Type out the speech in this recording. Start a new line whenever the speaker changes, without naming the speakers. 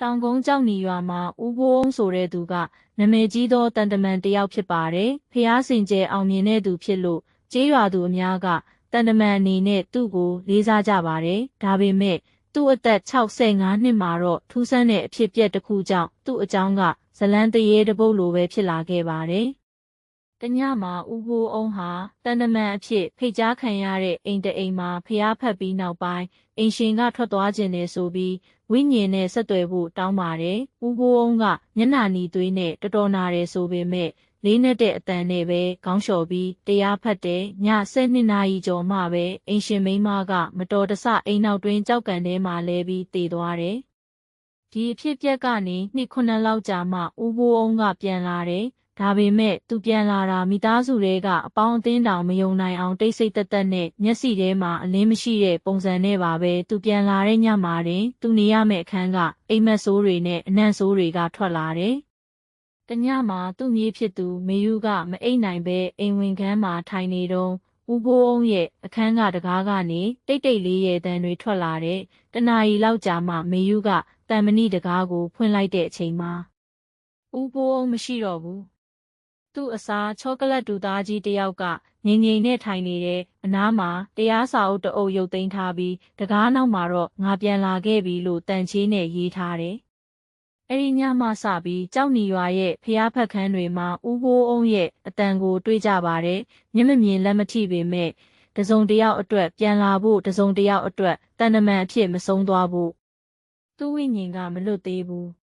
တောင်ကုန်းကြောက်နီရွာမှာဦးဘိုးအောင်ဆိုတဲ့သူကနာမည်ကြီးသောတန်တမန်တစ်ယောက်ဖြစ်ပါတယ်။ဖျားစင်ကျဲအောင်မြင်တဲ့သူဖြစ်လို့ကျေးရွာသူအများကတန်တမန်အနေနဲ့သူ့ကိုလေးစားကြပါတယ်။ဒါပေမဲ့သူ့အသက်65နှစ်မှာတော့ထူးဆန်းတဲ့အဖြစ်အပျက်တစ်ခုကြောင့်သူ့အကြောင်းကဇလန်းတရေတစ်ပုတ်လိုပဲဖြစ်လာခဲ့ပါတယ်။ တညမှာဦးဘိုးအောင်ဟာတန်တမန်အဖြစ်ဖိတ်ကြားခံရတဲ့အိမ်တအိမ်မှာဖျားဖက်ပြီးနောက်ပိုင်းအိမ်ရှင်ကထွက်သွားခြင်းနဲ့ဆိုပြီးဝိညာဉ်နဲ့ဆက်သွယ်ဖို့တောင်းပါတယ်။ဦးဘိုးအောင်ကမျက်နှာနီသွေးနဲ့တော်တော်နာတယ်ဆိုပေမဲ့လေးနဲ့တဲ့အတန်နဲ့ပဲခေါင်းလျှော်ပြီးတရားဖတ်တယ်ည7နာရီကျော်မှပဲအိမ်ရှင်မိန်းမကမတော်တဆအိမ်နောက်တွင်ကြောက်ကန်ထဲမှာလဲပြီးတည်သွားတယ်။ဒီအဖြစ်အပျက်ကနေနှစ်ခုနှစ်လောက်ကြာမှဦးဘိုးအောင်ကပြန်လာတယ်။ ဒါပေမဲ့သူပြန်လာတာမိသားစုတွေက အပေါင်းအသင်းတောင်မယုံနိုင်အောင်တိတ်ဆိတ်သက်သက်နဲ့မျက်စိထဲမှာအလင်းမရှိတဲ့ပုံစံနဲ့ပါပဲသူပြန်လာတဲ့ညမှာတင် သူနေရမယ့်အခန်းကအိမ်မက်ဆိုးတွေနဲ့အနံ့ဆိုးတွေကထွက်လာတယ်။တညမှာသူ့မြေးဖြစ်သူမေယူကမအိပ်နိုင်ပဲအိမ်ဝင်ခန်းမှာထိုင်နေတော့ဦးဘိုးအောင်ရဲ့အခန်းကတကားကနေတိတ်တိတ်လေးရဲ့တန်တွေထွက်လာတဲ့တနာရီလောက်ကြာမှမေယူကတန်မဏိတကားကိုဖွင့်လိုက်တဲ့အချိန်မှာဦးဘိုးအောင်မရှိတော့ဘူး သူ့အစားချောကလက်တူသားကြီးတစ်ယောက်ကငိမ့်ငိမ့်နဲ့ထိုင်နေတဲ့အနားမှာတရားစာအုပ်တအုပ်ရုပ်သိမ်းထားပြီးတကားနောက်မှာတော့ငါပြန်လာခဲ့ပြီလို့တန်ချေးနဲ့ရေးထားတယ်။အဲဒီညမှစပြီးကြောက်နီရွာရဲ့ဖျားဖက်ခန်းတွေမှာဦးဘိုးအောင်ရဲ့အတန်ကိုတွေးကြပါတယ်။မျက်မမြင်လက်မထိပေမဲ့တစုံတစ်ယောက်အတွက်ပြန်လာဖို့တစုံတစ်ယောက်အတွက်တန်တမန်အဖြစ်မဆုံးသွားဖို့သူ့ဝိညာဉ်ကမလွတ်သေးဘူး။